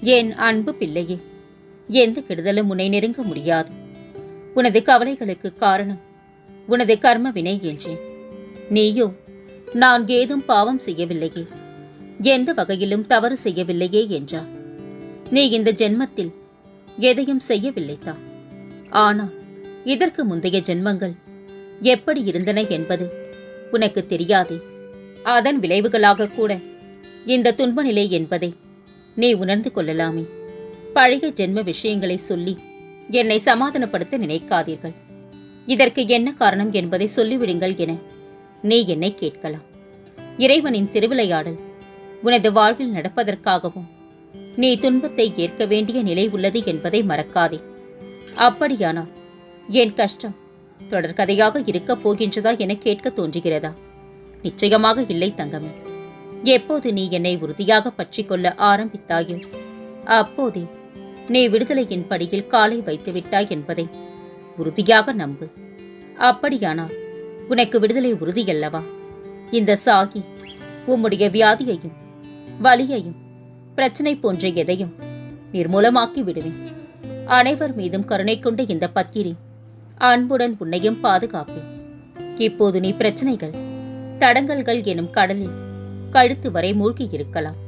என் அன்பு பிள்ளையே எந்த கெடுதலும் உன்னை நெருங்க முடியாது. உனது கவலைகளுக்கு காரணம் உனது கர்ம வினை என்றேன் நீயோ நான் ஏதும் பாவம் செய்யவில்லையே எந்த வகையிலும் தவறு செய்யவில்லையே என்றார் நீ இந்த ஜென்மத்தில் எதையும் செய்யவில்லைதா ஆனால் இதற்கு முந்தைய ஜென்மங்கள் எப்படி இருந்தன என்பது உனக்கு தெரியாதே. அதன் விளைவுகளாக கூட இந்த துன்பநிலை என்பதை. நீ உணர்ந்து கொள்ளலாமே. பழைய ஜென்ம விஷயங்களை சொல்லி என்னை சமாதானப்படுத்த நினைக்காதீர்கள். இதற்கு என்ன காரணம் என்பதை சொல்லிவிடுங்கள் என நீ என்னை கேட்கலாம். இறைவனின் திருவிளையாடல் உனது வாழ்வில் நடப்பதற்காகவும் நீ துன்பத்தை ஏற்க வேண்டிய நிலை உள்ளது என்பதை மறக்காதே. அப்படியானால் என் கஷ்டம் தொடர்கதையாக இருக்கப் போகின்றதா என கேட்க தோன்றுகிறதா? நிச்சயமாக இல்லை தங்கமே. எப்போது நீ என்னை உறுதியாக பற்றிக்கொள்ள ஆரம்பித்தாயோ அப்போதே நீ விடுதலையின் படியில் காலை வைத்துவிட்டாய் என்பதை உறுதியாக நம்பு. அப்படியானால் உனக்கு விடுதலை உறுதியல்லவா? இந்த சாகி உம்முடைய வியாதியையும் வலியையும் பிரச்சனை போன்ற எதையும் நிர்மூலமாக்கி விடுவேன். அனைவர் மீதும் கருணை கொண்ட இந்த பக்கிரி அன்புடன் உன்னையும் பாதுகாப்பேன். இப்போது நீ பிரச்சனைகள் தடங்கல்கள் எனும் கடலில் கழுத்து வரை மூழ்கி இருக்கலாம்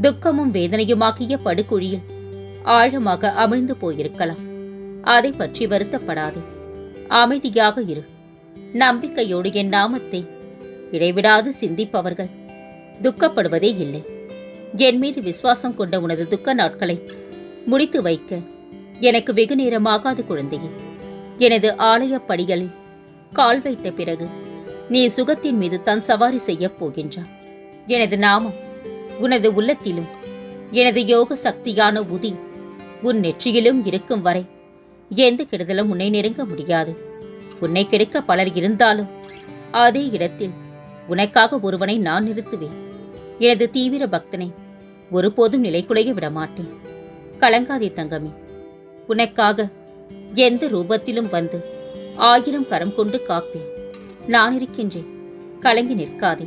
துக்கமும் வேதனையுமாகிய படுகுழியில் ஆழமாக அமிழ்ந்து போயிருக்கலாம். அதை பற்றி வருத்தப்படாதே. அமைதியாக இரு. நம்பிக்கையோடு என் நாமத்தை இடைவிடாது சிந்திப்பவர்கள். துக்கப்படுவதே இல்லை. என் மீது விசுவாசம் கொண்ட உனது துக்க நாட்களை முடித்து வைக்க எனக்கு வெகு நேரமாகாது குழந்தையே. எனது ஆலயப் படிகளில் கால் வைத்த பிறகு நீ சுகத்தின் மீது தான் சவாரி செய்யப் போகின்றான் எனது நாமம் உனது உள்ளத்திலும் எனது யோக சக்தியான உதி உன் நெற்றியிலும் இருக்கும் வரை எந்த கெடுதலும் உன்னை நெருங்க முடியாது. உன்னை கெடுக்க பலர் இருந்தாலும் அதே இடத்தில் உனக்காக ஒருவனை நான் நிறுத்துவேன். எனது தீவிர பக்தனை ஒருபோதும் நிலைக்குலைய விடமாட்டேன். கலங்காதே தங்கமே உனக்காக எந்த ரூபத்திலும் வந்து ஆயிரம் கரம் கொண்டு காப்பேன். நான் இருக்கின்றேன் கலங்கி நிற்காதே.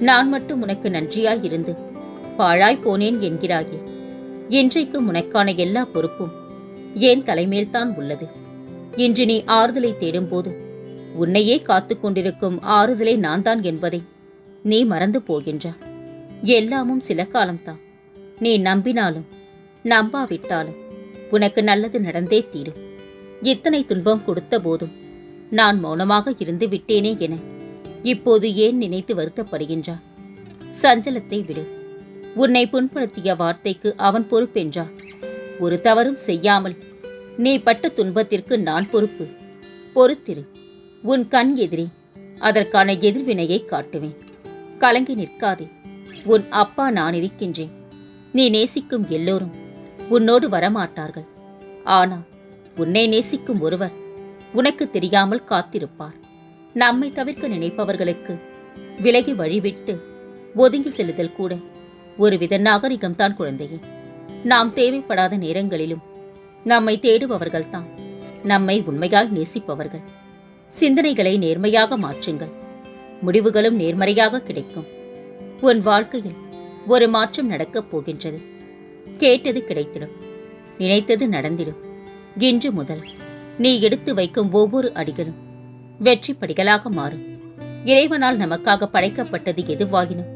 நான் மட்டும் உனக்கு நன்றியாயிருந்து பாழாய் போனேன் என்கிறாயே. இன்றைக்கு உனக்கான எல்லா பொறுப்பும் என் தலைமேல்தான் உள்ளது? இன்று நீ ஆறுதலை தேடும்போது உன்னையே காத்துக் கொண்டிருக்கும் ஆறுதலை நான் தான் என்பதை நீ மறந்து போகின்றா எல்லாமும் சில காலம்தான். நீ நம்பினாலும் நம்பாவிட்டாலும் உனக்கு நல்லது நடந்தே தீரும். இத்தனை துன்பம் கொடுத்த போதும் நான் மௌனமாக இருந்து விட்டேனே என இப்போது ஏன் நினைத்து வருத்தப்படுகின்றா சஞ்சலத்தை விடு. உன்னை புண்படுத்திய வார்த்தைக்கு அவன் பொறுப்பென்றான் ஒரு தவறும் செய்யாமல். நீ பட்ட துன்பத்திற்கு நான் பொறுப்பு. பொறுத்திரு. உன் கண் எதிரே. அதற்கான எதிர்வினையை காட்டுவேன். கலங்கி நிற்காதே. உன் அப்பா நான் இருக்கின்றேன். நீ நேசிக்கும் எல்லோரும் உன்னோடு வரமாட்டார்கள். ஆனால் உன்னை நேசிக்கும் ஒருவர் உனக்கு தெரியாமல் காத்திருப்பார். நம்மை தவிர்க்க நினைப்பவர்களுக்கு விலகி வழிவிட்டு ஒதுங்கி செல்லுதல் கூட ஒருவித நாகரிகம்தான் குழந்தையே. நாம் தேவைப்படாத நேரங்களிலும் நம்மை தேடுபவர்கள்தான். நம்மை உண்மையாய் நேசிப்பவர்கள். சிந்தனைகளை நேர்மையாக மாற்றுங்கள். முடிவுகளும் நேர்மறையாக கிடைக்கும். உன் வாழ்க்கையில் ஒரு மாற்றம் நடக்கப் போகின்றது. கேட்டது கிடைத்திடும். நினைத்தது நடந்திடும். இன்று முதல் நீ எடுத்து வைக்கும் ஒவ்வொரு அடிகளும் வெற்றி படிகளாக மாறும். இறைவனால் நமக்காக படைக்கப்பட்டது எதுவாயினும்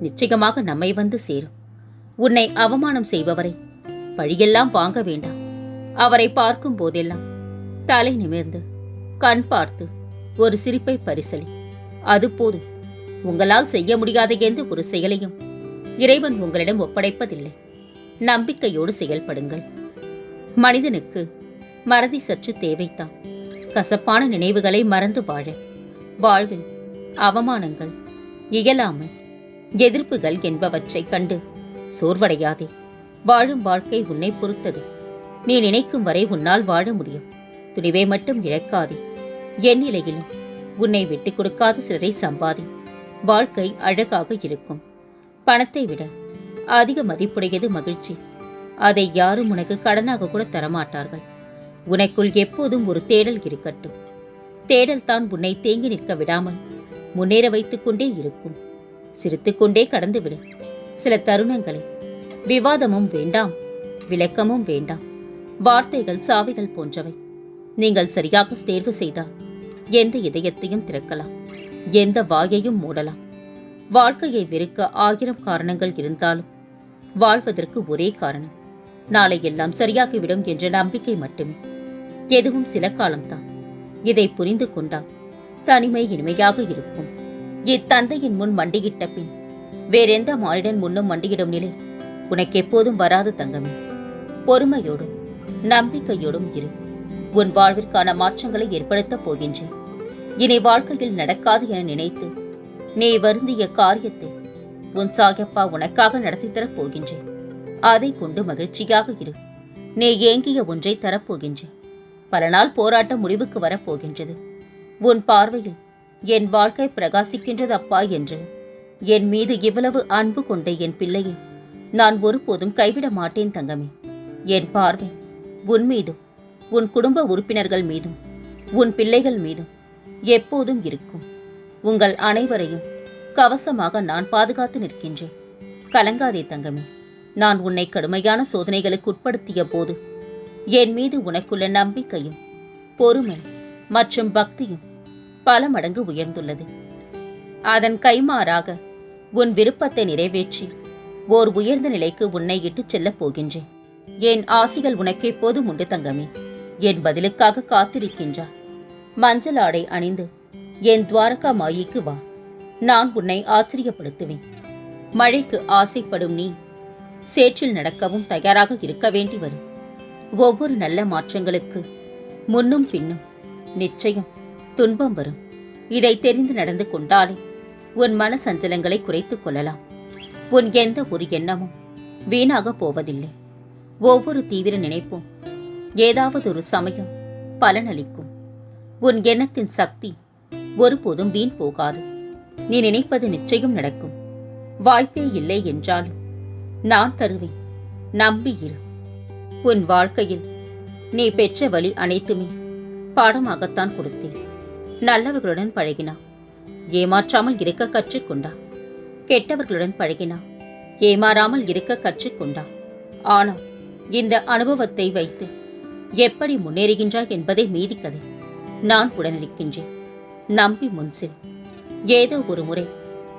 நிச்சயமாக நம்மை வந்து சேரும். உன்னை அவமானம் செய்பவரை பழியெல்லாம் வாங்க வேண்டாம். அவரை பார்க்கும் போதெல்லாம் தலை நிமிர்ந்து கண் பார்த்து ஒரு சிரிப்பை பரிசலி அது போதும். உங்களால் செய்ய முடியாத எந்த ஒரு செயலையும் இறைவன் உங்களிடம் ஒப்படைப்பதில்லை. நம்பிக்கையோடு செயல்படுங்கள். மனிதனுக்கு மறதி சற்று தேவைத்தான். கசப்பான நினைவுகளை மறந்து வாழ. வாழ்வில் அவமானங்கள் இயலாமை எதிர்ப்புகள் என்பவற்றைக் கண்டு சோர்வடையாதே. வாழும் வாழ்க்கை உன்னை பொறுத்தது. நீ நினைக்கும் வரை உன்னால் வாழ முடியும். துணிவை மட்டும் இழக்காதே. என் நிலையிலும் உன்னை விட்டுக் கொடுக்காத சிலரை சம்பாதி. வாழ்க்கை அழகாக இருக்கும். பணத்தை விட அதிக மதிப்புடையது மகிழ்ச்சி. அதை யாரும் உனக்கு கடனாக கூட தரமாட்டார்கள். உனக்குள் எப்போதும் ஒரு தேடல் இருக்கட்டும். தேடல் தான் உன்னை தேங்கி நிற்க விடாமல் முன்னேற வைத்துக் கொண்டே இருக்கும். சிரித்துக்கொண்டே கடந்துவிடும் சில தருணங்களை. விவாதமும் வேண்டாம். விளக்கமும் வேண்டாம். வார்த்தைகள் சாவிகள் போன்றவை. நீங்கள் சரியாக தேர்வு செய்தால் எந்த இதயத்தையும் திறக்கலாம். எந்த வாயையும் மூடலாம். வாழ்க்கையை வெறுக்க ஆயிரம் காரணங்கள் இருந்தாலும் வாழ்வதற்கு ஒரே காரணம். நாளை எல்லாம் சரியாகிவிடும் என்ற நம்பிக்கை மட்டுமே. எதுவும் சில காலம்தான். இதை புரிந்து கொண்டால் தனிமை இனிமையாக இருக்கும். இத்தந்தையின் முன் மண்டியிட்ட பின் வேறெந்த மானிடன் முன்னும் மண்டியிடும் நிலை? உனக்கு எப்போதும் வராது தங்கமே. பொறுமையோடும் நம்பிக்கையோடும் இரு. உன் வாழ்விற்கான மாற்றங்களை ஏற்படுத்தப் போகின்றேன். இனி வாழ்க்கையில் நடக்காது என நினைத்து நீ வருந்திய காரியத்தை உன் சாகப்பா உனக்காக நடத்தி தரப் போகின்றேன். அதை கொண்டு மகிழ்ச்சியாக இரு. நீ ஏங்கிய ஒன்றை தரப்போகின்றேன் பல நாள் போராட்டம் முடிவுக்கு வரப்போகின்றது. உன் பார்வையில் என் வாழ்க்கை பிரகாசிக்கின்றது அப்பா என்று என் மீது இவ்வளவு அன்பு கொண்ட என் பிள்ளையை நான் ஒருபோதும் கைவிட மாட்டேன் தங்கமே. என் பார்வை உன் மீதும் உன் குடும்ப உறுப்பினர்கள் மீதும் உன் பிள்ளைகள் மீதும் எப்போதும் இருக்கும். உங்கள் அனைவரையும் கவசமாக நான் பாதுகாத்து நிற்கின்றேன். கலங்காதே தங்கமே. நான் உன்னை கடுமையான சோதனைகளுக்கு உட்படுத்திய போது என் மீது உனக்குள்ள நம்பிக்கையும் பொறுமை மற்றும் பக்தியும் பல மடங்கு உயர்ந்துள்ளது. அதன் கைமாறாக உன் விருப்பத்தை நிறைவேற்றி ஓர் உயர்ந்த நிலைக்கு உன்னை இட்டுச் செல்லப் போகின்றேன். என் ஆசிகள் உனக்கு எப்போதும் உண்டு தங்கமே. என் பதிலுக்காக காத்திருக்கின்றார் மஞ்சள் ஆடை அணிந்து என் துவாரகா மாயிக்கு வா. நான் உன்னை ஆச்சரியப்படுத்துவேன். மழைக்கு ஆசைப்படும் நீ சேற்றில் நடக்கவும் தயாராக இருக்க வேண்டி வரும். ஒவ்வொரு நல்ல மாற்றங்களுக்கு முன்னும் பின்னும் நிச்சயம் துன்பம் வரும். இதை தெரிந்து நடந்து கொண்டாலே உன் மன சஞ்சலங்களை குறைத்துக் கொள்ளலாம். உன் எந்த ஒரு எண்ணமும் வீணாக போவதில்லை. ஒவ்வொரு தீவிர நினைப்பும் ஏதாவது ஒரு சமயம் பலனளிக்கும். உன் எண்ணத்தின் சக்தி ஒருபோதும் வீண் போகாது. நீ நினைப்பது நிச்சயம் நடக்கும். வாய்ப்பே இல்லை என்றாலும் நான் தருவேன். நம்பியிரு உன் வாழ்க்கையில் நீ பெற்ற வழி அனைத்துமே பாடமாகத்தான் கொடுத்தேன். நல்லவர்களுடன் பழகினா ஏமாற்றாமல் இருக்க கற்றுக்கொண்டா? கெட்டவர்களுடன் பழகினா ஏமாறாமல் இருக்க கற்றுக்கொண்டா? ஆனால் இந்த அனுபவத்தை வைத்து எப்படி முன்னேறுகின்றாய் என்பதை மீதி கதை நான் உடனிருக்கின்றேன். நம்பி முன்சில் ஏதோ ஒரு முறை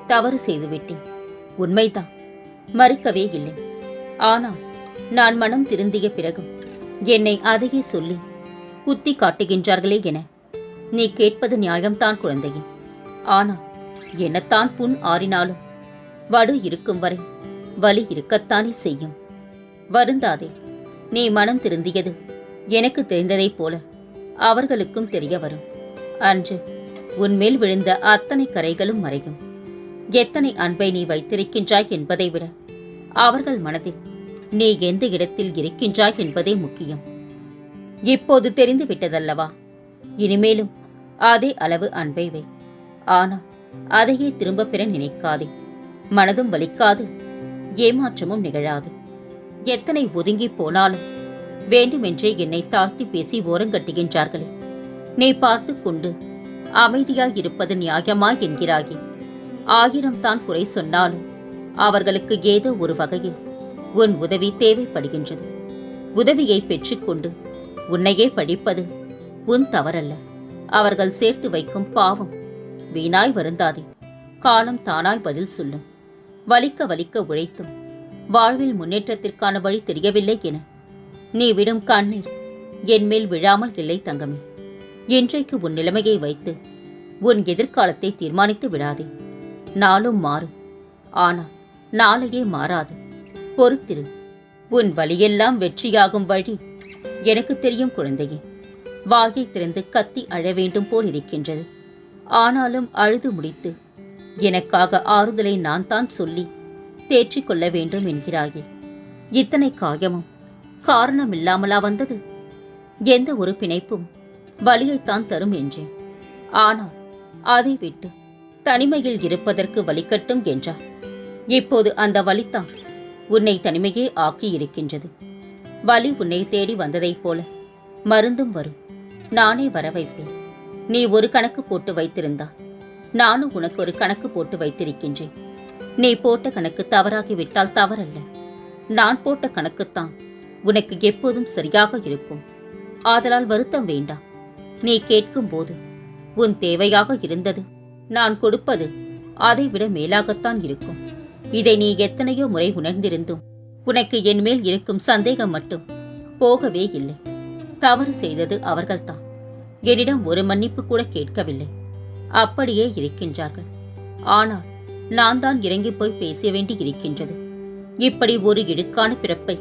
தவறு செய்துவிட்டேன். உண்மைதான். மறுக்கவே இல்லை. ஆனால் நான் மனம் திருந்திய பிறகும் என்னை அதையே சொல்லி குத்தி காட்டுகின்றார்களே என நீ கேட்பது நியாயம்தான் குழந்தையே. ஆனால் என்னத்தான் புண் ஆறினாலும் வடு இருக்கும் வரை வலி இருக்கத்தானே செய்யும். வருந்தாதே நீ மனம் திருந்தியது எனக்கு தெரிந்ததைப் போல அவர்களுக்கும் தெரிய வரும். அன்று உன்மேல் விழுந்த அத்தனை கரைகளும் மறையும். எத்தனை அன்பை நீ வைத்திருக்கின்றாய் என்பதை விட அவர்கள் மனதில் நீ எந்த இடத்தில் இருக்கின்றாய் என்பதே முக்கியம். இப்போது தெரிந்து விட்டதல்லவா இனிமேலும் அதே அளவு அன்பை வை. ஆனால் அதையே திரும்பப் பெற நினைக்காதே. மனதும் வலிக்காது ஏமாற்றமும் நிகழாது. எத்தனை ஒதுங்கி போனாலும் வேண்டுமென்றே என்னை தாழ்த்தி பேசி ஓரங்கட்டுகின்றார்களே நீ பார்த்து கொண்டு அமைதியாயிருப்பது நியாயமா என்கிறாயே. ஆயிரம் தான் குறை சொன்னாலும் அவர்களுக்கு ஏதோ ஒரு வகையில் உன் உதவி தேவைப்படுகின்றது. உதவியை பெற்றுக்கொண்டு உன்னையே படிப்பது உன் தவறல்ல. அவர்கள் சேர்த்து வைக்கும் பாவம் வீணாய் வருந்தாதே. காலம் தானாய் பதில் சொல்லும். வலிக்க வலிக்க உழைத்தும். வாழ்வில் முன்னேற்றத்திற்கான வழி தெரியவில்லை என. நீ விடும் கண்ணீர் என் மேல் விழாமல் இல்லை தங்கமே. இன்றைக்கு உன் நிலைமையை வைத்து உன் எதிர்காலத்தை தீர்மானித்து விடாதே. நாளும் மாறும். ஆனால் நாளையே மாறாது. பொறுத்திரு. உன் வழியெல்லாம் வெற்றியாகும் வழி. எனக்கு தெரியும் குழந்தையே. வாயை திறந்து கத்தி அழ வேண்டும் போல் இருக்கின்றது. ஆனாலும் அழுது முடித்து. எனக்காக ஆறுதலை நான் தான் சொல்லி தேற்றிக் கொள்ள வேண்டும் என்கிறாயே. இத்தனை காயமும் காரணமில்லாமலா வந்தது? எந்த ஒரு பிணைப்பும் வலியைத்தான் தரும் என்றேன் ஆனால் அதை விட்டு தனிமையில் இருப்பதற்கு வலிக்கட்டும் என்றார். இப்போது அந்த வலித்தான் உன்னை தனிமையே ஆக்கியிருக்கின்றது வலி உன்னை தேடி வந்ததைப் போல மருந்தும் வரும். நானே வர வைப்பேன். நீ ஒரு கணக்கு போட்டு வைத்திருந்தா நானும் உனக்கு ஒரு கணக்கு போட்டு வைத்திருக்கின்றேன். நீ போட்ட கணக்கு தவறாகிவிட்டால் தவறல்ல. நான் போட்ட கணக்குத்தான் உனக்கு எப்போதும் சரியாக இருக்கும். ஆதலால் வருத்தம் வேண்டாம். நீ கேட்கும் போது உன் தேவையாக இருந்தது நான் கொடுப்பது அதைவிட மேலாகத்தான் இருக்கும். இதை நீ எத்தனையோ முறை உணர்ந்திருந்தும் உனக்கு என் மேல் இருக்கும் சந்தேகம் மட்டும் போகவே இல்லை. தவறு செய்தது அவர்கள்தான். என்னிடம் ஒரு மன்னிப்பு கூட கேட்கவில்லை. அப்படியே இருக்கின்றார்கள். ஆனால் நான் தான் இறங்கி போய் பேச வேண்டி இருக்கின்றது. இப்படி ஒரு இடுக்கான பிறப்பை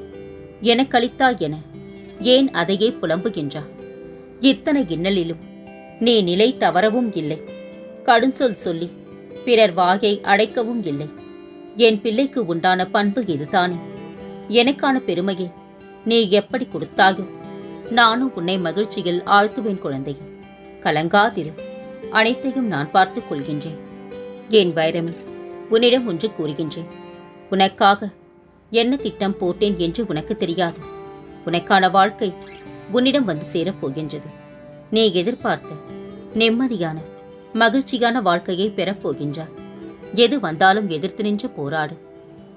எனக்களித்தா என ஏன் அதையே புலம்புகின்றார் இத்தனை இன்னலிலும் நீ நிலை தவறவும் இல்லை. கடுஞ்சொல் சொல்லி பிறர் வாயை அடைக்கவும் இல்லை. என் பிள்ளைக்கு உண்டான பண்பு இதுதானே. எனக்கான பெருமையை நீ எப்படி கொடுத்தாயோ நானும் உன்னை மகிழ்ச்சியில் ஆழ்த்துவேன் குழந்தையே. கலங்காதிரு. அனைத்தையும் நான் பார்த்துக் கொள்கின்றேன். என் வைரமே உன்னிடம் ஒன்று கூறுகின்றேன். உனக்காக என்ன திட்டம் போட்டேன் என்று உனக்கு தெரியாது. உனக்கான வாழ்க்கை உன்னிடம் வந்து சேரப் போகின்றது. நீ எதிர்பார்த்த நிம்மதியான மகிழ்ச்சியான வாழ்க்கையை பெறப்போகின்றாய் எது வந்தாலும் எதிர்த்து நின்று போராடு.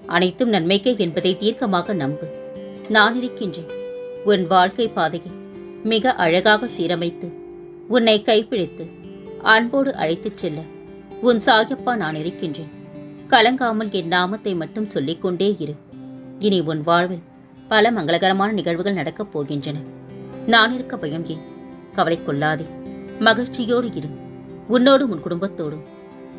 அனைத்தும் நன்மைக்கே என்பதை தீர்க்கமாக நம்பு. நான் இருக்கின்றேன். உன் வாழ்க்கை பாதையை மிக அழகாக சீரமைத்து உன்னை கைப்பிடித்து அன்போடு அழைத்துச் செல்ல உன் சாயப்பா நான் இருக்கின்றேன். கலங்காமல் என் நாமத்தை மட்டும் சொல்லிக்கொண்டே இரு. இனி உன் வாழ்வில் பல மங்களகரமான நிகழ்வுகள் நடக்கப் போகின்றன. நான் இருக்க பயம் ஏன்? கவலை கொள்ளாதே. மகிழ்ச்சியோடு இரு. உன்னோடும் உன் குடும்பத்தோடும்.